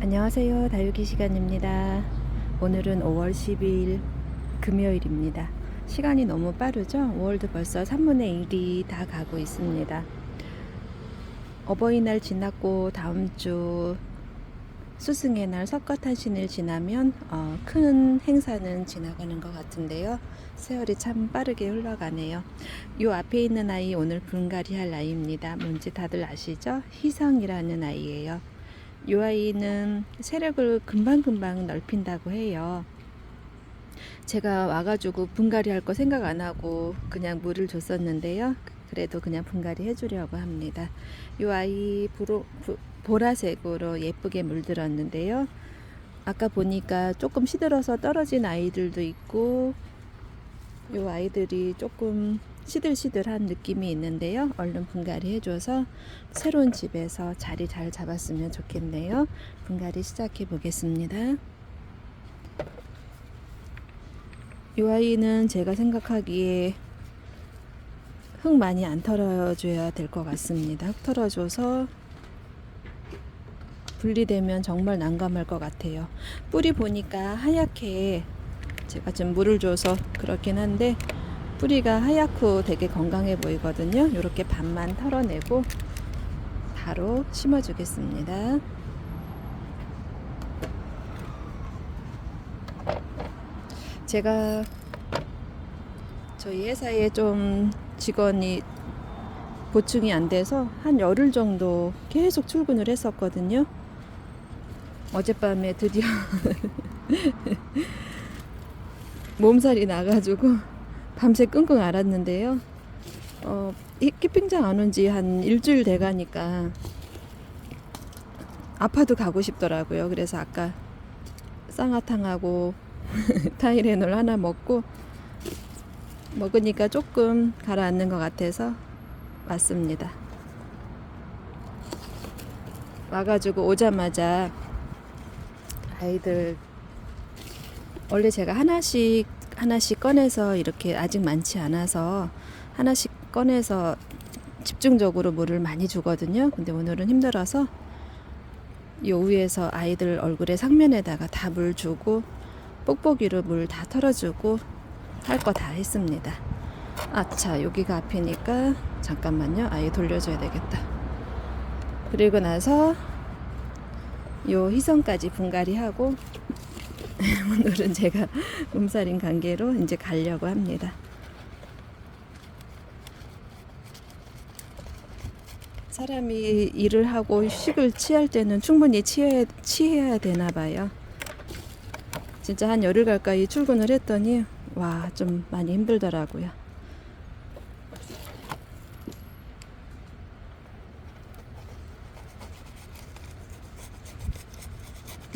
안녕하세요. 다육이 시간입니다. 오늘은 5월 12일 금요일입니다. 시간이 너무 빠르죠? 5월도 벌써 3분의 1이 다 가고 있습니다. 어버이날 지났고 다음 주 스승의 날 석가탄신일 지나면 어, 큰 행사는 지나가는 것 같은데요. 세월이 참 빠르게 흘러가네요. 요 앞에 있는 아이 오늘 분갈이 할 아이입니다. 뭔지 다들 아시죠? 희성이라는 아이예요. 이 아이는 세력을 금방금방 넓힌다고 해요. 제가 와가지고 분갈이 할 거 생각 안 하고 그냥 물을 줬었는데요. 그래도 그냥 분갈이 해주려고 합니다. 이 아이 보로, 부, 보라색으로 예쁘게 물들었는데요. 아까 보니까 조금 시들어서 떨어진 아이들도 있고, 이 아이들이 조금 시들시들한 느낌이 있는데요. 얼른 분갈이 해줘서 새로운 집에서 자리 잘 잡았으면 좋겠네요. 분갈이 시작해 보겠습니다. 이 아이는 제가 생각하기에 흙 많이 안 털어줘야 될 것 같습니다. 흙 털어줘서 분리되면 정말 난감할 것 같아요. 뿌리 보니까 하얗게 제가 좀 물을 줘서 그렇긴 한데 뿌리가 하얗고 되게 건강해 보이거든요. 이렇게 반만 털어내고 바로 심어주겠습니다. 제가 저희 회사에 좀 직원이 보충이 안 돼서 한 열흘 정도 계속 출근을 했었거든요. 어젯밤에 드디어 몸살이 나가지고 밤새 끙끙 앓았는데요. 어, 이 캠핑장 안 온 지 한 일주일 돼 가니까 아파도 가고 싶더라고요. 그래서 아까 쌍화탕하고 타이레놀 하나 먹고 먹으니까 조금 가라앉는 것 같아서 왔습니다. 와가지고 오자마자 아이들 원래 제가 하나씩 하나씩 꺼내서 이렇게 아직 많지 않아서 하나씩 꺼내서 집중적으로 물을 많이 주거든요. 근데 오늘은 힘들어서 요 위에서 아이들 얼굴에 상면에다가 다 물 주고 뽁뽁이로 물 다 털어주고 할 거 다 했습니다. 아차 여기가 앞이니까 잠깐만요. 아이 돌려줘야 되겠다. 그리고 나서 요 희성까지 분갈이 하고 오늘은 제가 몸살인 관계로 이제 가려고 합니다. 사람이 일을 하고 휴식을 취할 때는 충분히 취해, 취해야 되나 봐요. 진짜 한 열흘 가까이 출근을 했더니 와 좀 많이 힘들더라고요.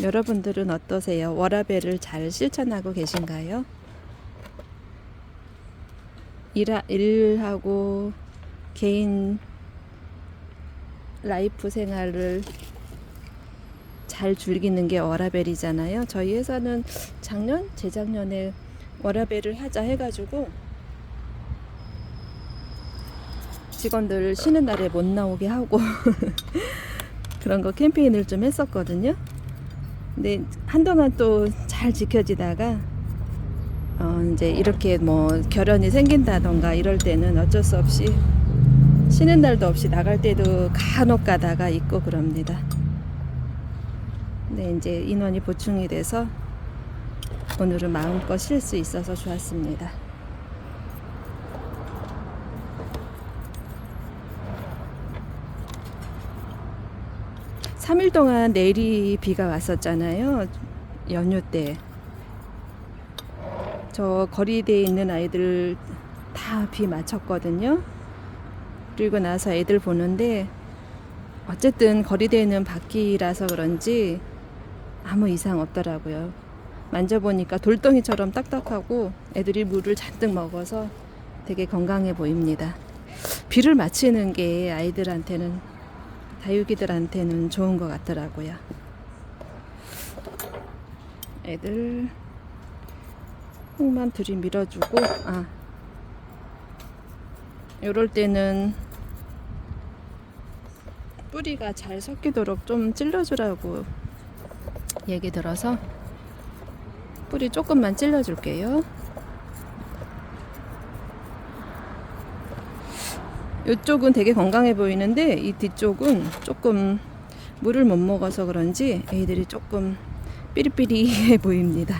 여러분들은 어떠세요? 워라벨을 잘 실천하고 계신가요? 일하, 일하고 개인 라이프 생활을 잘 즐기는 게 워라벨이잖아요. 저희 회사는 작년, 재작년에 워라벨을 하자 해가지고 직원들 쉬는 날에 못 나오게 하고 그런 거 캠페인을 좀 했었거든요. 근데 한동안 또 잘 지켜지다가 어 이제 이렇게 뭐 결연이 생긴다던가 이럴 때는 어쩔 수 없이 쉬는 날도 없이 나갈 때도 간혹 가다가 있고 그럽니다. 근데 이제 인원이 보충이 돼서 오늘은 마음껏 쉴 수 있어서 좋았습니다. 삼일 동안 내리 비가 왔었잖아요. 연휴 때. 저 거리대에 있는 아이들 다 비 맞췄거든요. 그리고 나서 애들 보는데 어쨌든 거리대는 바퀴라서 그런지 아무 이상 없더라고요. 만져보니까 돌덩이처럼 딱딱하고 애들이 물을 잔뜩 먹어서 되게 건강해 보입니다. 비를 맞히는 게 아이들한테는 다육이들한테는 좋은 것 같더라고요. 애들 흙만 들이밀어주고 아 요럴 때는 뿌리가 잘 섞이도록 좀 찔러주라고 얘기 들어서 뿌리 조금만 찔러줄게요. 이쪽은 되게 건강해 보이는데 이 뒤쪽은 조금 물을 못 먹어서 그런지 애들이 조금 삐리삐리해 보입니다.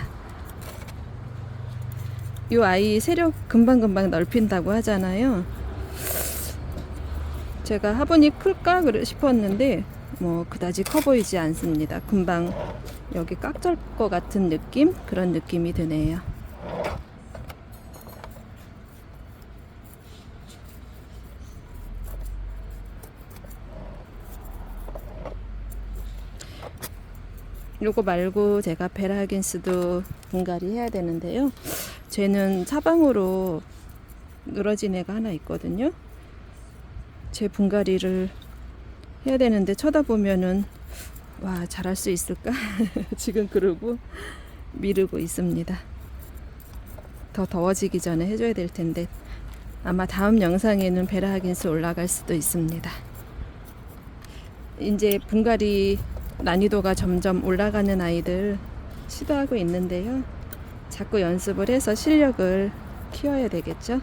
이 아이 세력 금방금방 넓힌다고 하잖아요. 제가 화분이 클까 싶었는데 뭐 그다지 커 보이지 않습니다. 금방 여기 깍질 것 같은 느낌 그런 느낌이 드네요. 요거 말고 제가 베라긴스도 분갈이 해야 되는데요. 쟤는 사방으로 늘어진 애가 하나 있거든요. 제 분갈이를 해야 되는데 쳐다보면은 와 잘할 수 있을까 지금 그러고 미루고 있습니다. 더 더워지기 전에 해줘야 될 텐데 아마 다음 영상에는 베라하긴스 올라갈 수도 있습니다. 이제 분갈이 난이도가 점점 올라가는 아이들 시도하고 있는데요. 자꾸 연습을 해서 실력을 키워야 되겠죠.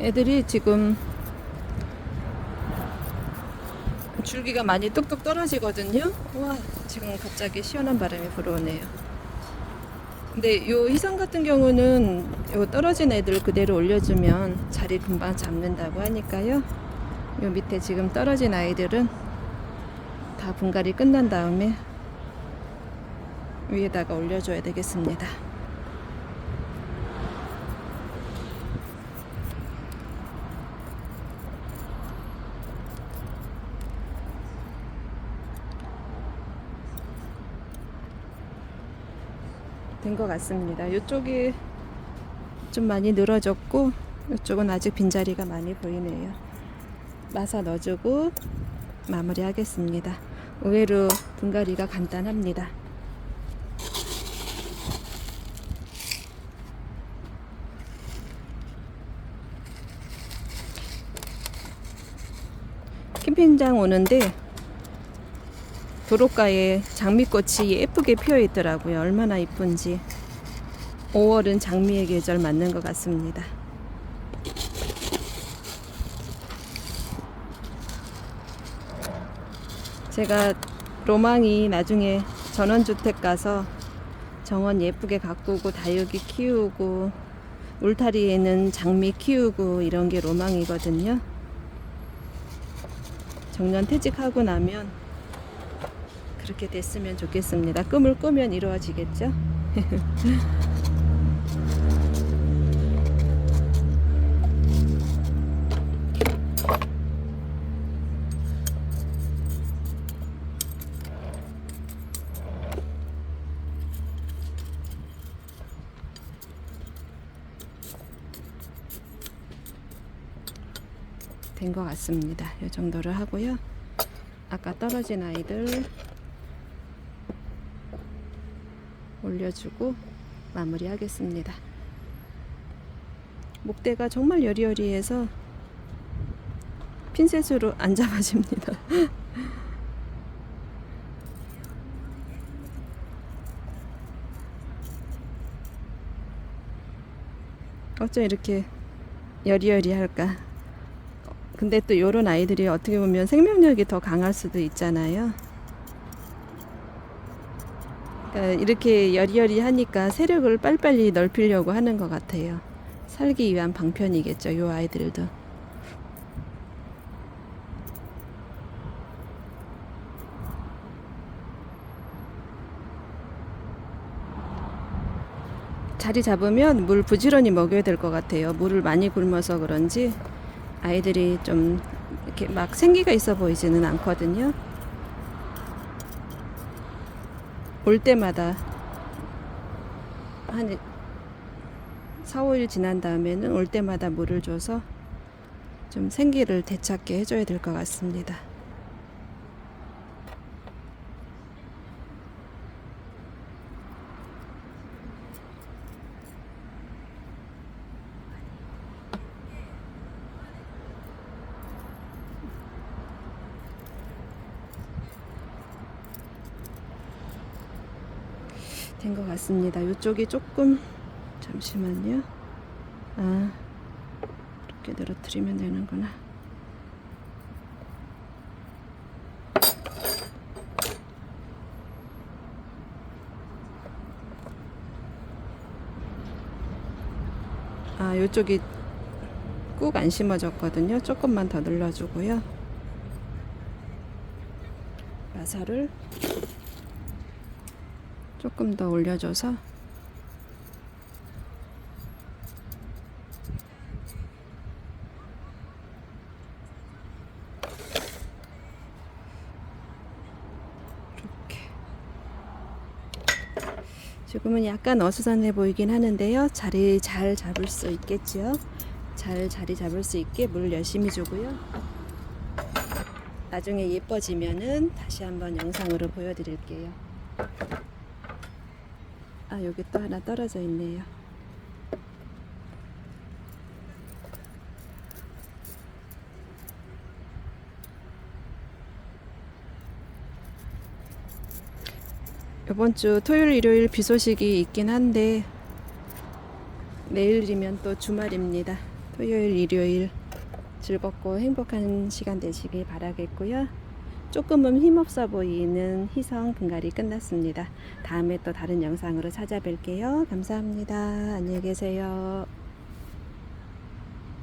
애들이 지금 줄기가 많이 뚝뚝 떨어지거든요. 와, 지금 갑자기 시원한 바람이 불어오네요. 근데 요 희성 같은 경우는 요 떨어진 애들 그대로 올려주면 자리 금방 잡는다고 하니까요. 요 밑에 지금 떨어진 아이들은 다 분갈이 끝난 다음에 위에다가 올려줘야 되겠습니다. 된 것 같습니다. 이쪽이 좀 많이 늘어졌고 이쪽은 아직 빈자리가 많이 보이네요. 마사 넣어주고 마무리하겠습니다. 의외로 분갈이가 간단합니다. 캠핑장 오는데 도로가에 장미꽃이 예쁘게 피어 있더라고요. 얼마나 이쁜지. 5월은 장미의 계절 맞는 것 같습니다. 제가 로망이 나중에 전원주택 가서 정원 예쁘게 가꾸고 다육이 키우고 울타리에는 장미 키우고 이런 게 로망이거든요. 정년 퇴직하고 나면 그렇게 됐으면 좋겠습니다. 꿈을 꾸면 이루어지겠죠? 된것 같습니다. 이 정도를 하고요. 아까 떨어진 아이들 올려주고 마무리하겠습니다. 목대가 정말 여리여리해서 핀셋으로 안 잡아집니다. 어쩜 이렇게 여리여리할까? 근데 또 이런 아이들이 어떻게 보면 생명력이 더 강할 수도 있잖아요. 이렇게 여리여리 하니까 세력을 빨리빨리 넓히려고 하는 것 같아요. 살기 위한 방편이겠죠, 이 아이들도. 자리 잡으면 물 부지런히 먹여야 될 것 같아요. 물을 많이 굶어서 그런지 아이들이 좀 이렇게 막 생기가 있어 보이지는 않거든요. 올 때마다 한 4, 5일 지난 다음에는 올 때마다 물을 줘서 좀 생기를 되찾게 해줘야 될 것 같습니다. 된 것 같습니다. 이쪽이 조금 잠시만요. 아 이렇게 늘어뜨리면 되는구나. 아 이쪽이 꾹 안 심어졌거든요. 조금만 더 눌러주고요. 마사를 조금 더 올려줘서 이렇게 지금은 약간 어수선해 보이긴 하는데요. 자리 잘 잡을 수 있겠죠. 잘 자리 잡을 수 있게 물 열심히 주고요. 나중에 예뻐지면은 다시 한번 영상으로 보여드릴게요. 아 여기 또 하나 떨어져 있네요. 이번 주 토요일 일요일 비 소식이 있긴 한데 내일이면 또 주말입니다. 토요일 일요일 즐겁고 행복한 시간 되시길 바라겠고요. 조금은 힘없어 보이는 희성 분갈이 끝났습니다. 다음에 또 다른 영상으로 찾아뵐게요. 감사합니다. 안녕히 계세요.